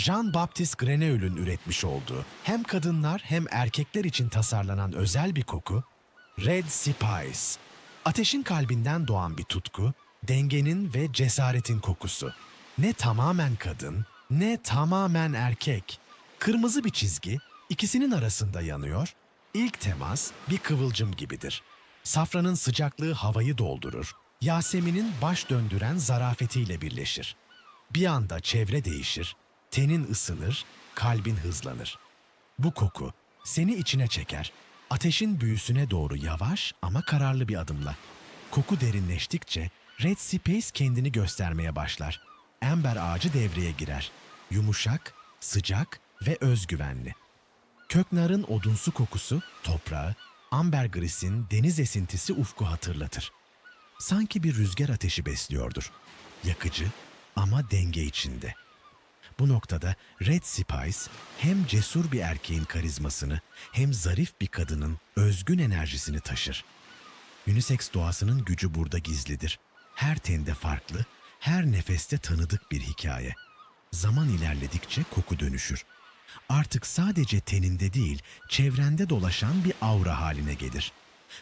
Jean-Baptiste Grenouille'ün üretmiş olduğu hem kadınlar hem erkekler için tasarlanan özel bir koku, Red Spice. Ateşin kalbinden doğan bir tutku, dengenin ve cesaretin kokusu. Ne tamamen kadın, ne tamamen erkek. Kırmızı bir çizgi, ikisinin arasında yanıyor. İlk temas bir kıvılcım gibidir. Safranın sıcaklığı havayı doldurur. Yasemin'in baş döndüren zarafetiyle birleşir. Bir anda çevre değişir, tenin ısınır, kalbin hızlanır. Bu koku seni içine çeker. Ateşin büyüsüne doğru yavaş ama kararlı bir adımla. Koku derinleştikçe Red Space kendini göstermeye başlar. Amber ağacı devreye girer. Yumuşak, sıcak ve özgüvenli. Köknarın odunsu kokusu toprağı, ambergris'in deniz esintisi ufku hatırlatır. Sanki bir rüzgar ateşi besliyordur. Yakıcı ama denge içinde. Bu noktada Red Spice hem cesur bir erkeğin karizmasını hem zarif bir kadının özgün enerjisini taşır. Unisex doğasının gücü burada gizlidir. Her tende farklı, her nefeste tanıdık bir hikaye. Zaman ilerledikçe koku dönüşür. Artık sadece teninde değil, çevrende dolaşan bir aura haline gelir.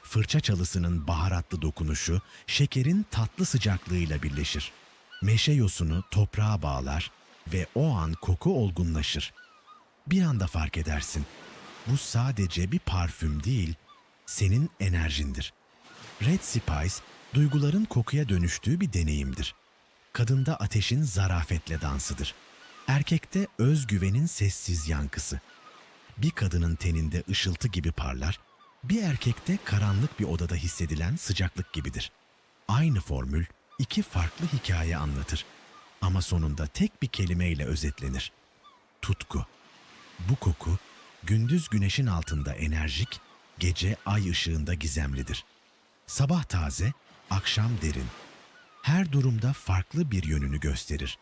Fırça çalısının baharatlı dokunuşu, şekerin tatlı sıcaklığıyla birleşir. Meşe yosunu toprağa bağlar ve o an koku olgunlaşır. Bir anda fark edersin. Bu sadece bir parfüm değil, senin enerjindir. Red Spice, duyguların kokuya dönüştüğü bir deneyimdir. Kadında ateşin zarafetle dansıdır. Erkekte özgüvenin sessiz yankısı. Bir kadının teninde ışıltı gibi parlar, bir erkekte karanlık bir odada hissedilen sıcaklık gibidir. Aynı formül iki farklı hikaye anlatır. Ama sonunda tek bir kelimeyle özetlenir. Tutku. Bu koku, gündüz güneşin altında enerjik, gece ay ışığında gizemlidir. Sabah taze, akşam derin. Her durumda farklı bir yönünü gösterir.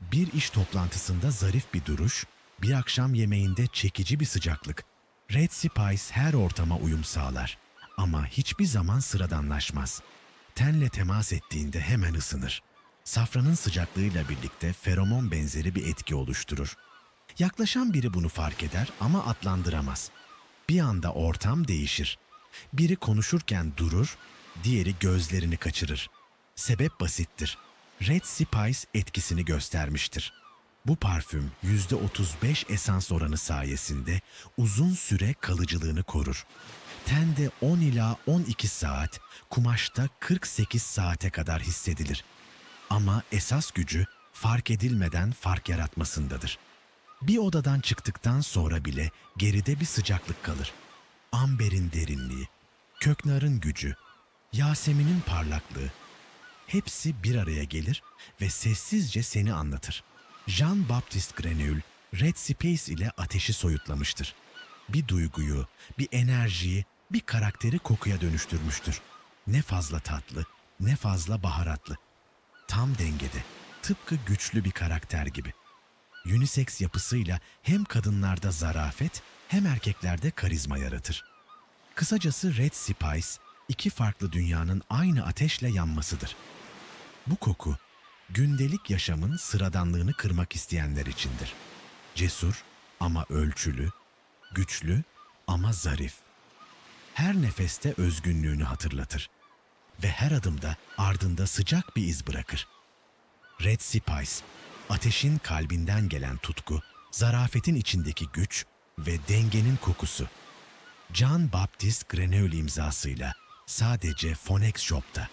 Bir iş toplantısında zarif bir duruş, bir akşam yemeğinde çekici bir sıcaklık. Red Spice her ortama uyum sağlar ama hiçbir zaman sıradanlaşmaz. Tenle temas ettiğinde hemen ısınır. Safranın sıcaklığıyla birlikte feromon benzeri bir etki oluşturur. Yaklaşan biri bunu fark eder ama adlandıramaz. Bir anda ortam değişir. Biri konuşurken durur, diğeri gözlerini kaçırır. Sebep basittir. Red Spice etkisini göstermiştir. Bu parfüm %35 esans oranı sayesinde uzun süre kalıcılığını korur. Tende 10 ila 12 saat, kumaşta 48 saate kadar hissedilir. Ama esas gücü fark edilmeden fark yaratmasındadır. Bir odadan çıktıktan sonra bile geride bir sıcaklık kalır. Amberin derinliği, köknarın gücü, Yasemin'in parlaklığı, hepsi bir araya gelir ve sessizce seni anlatır. Jean-Baptiste Grenouille, Red Space ile ateşi soyutlamıştır. Bir duyguyu, bir enerjiyi, bir karakteri kokuya dönüştürmüştür. Ne fazla tatlı, ne fazla baharatlı. Tam dengede, tıpkı güçlü bir karakter gibi. Unisex yapısıyla hem kadınlarda zarafet hem erkeklerde karizma yaratır. Kısacası Red Spice, iki farklı dünyanın aynı ateşle yanmasıdır. Bu koku, gündelik yaşamın sıradanlığını kırmak isteyenler içindir. Cesur ama ölçülü, güçlü ama zarif. Her nefeste özgünlüğünü hatırlatır ve her adımda ardında sıcak bir iz bırakır. Red Spice, ateşin kalbinden gelen tutku, zarafetin içindeki güç ve dengenin kokusu. Jean Baptiste Grenouille imzasıyla sadece Phonex Shop'ta.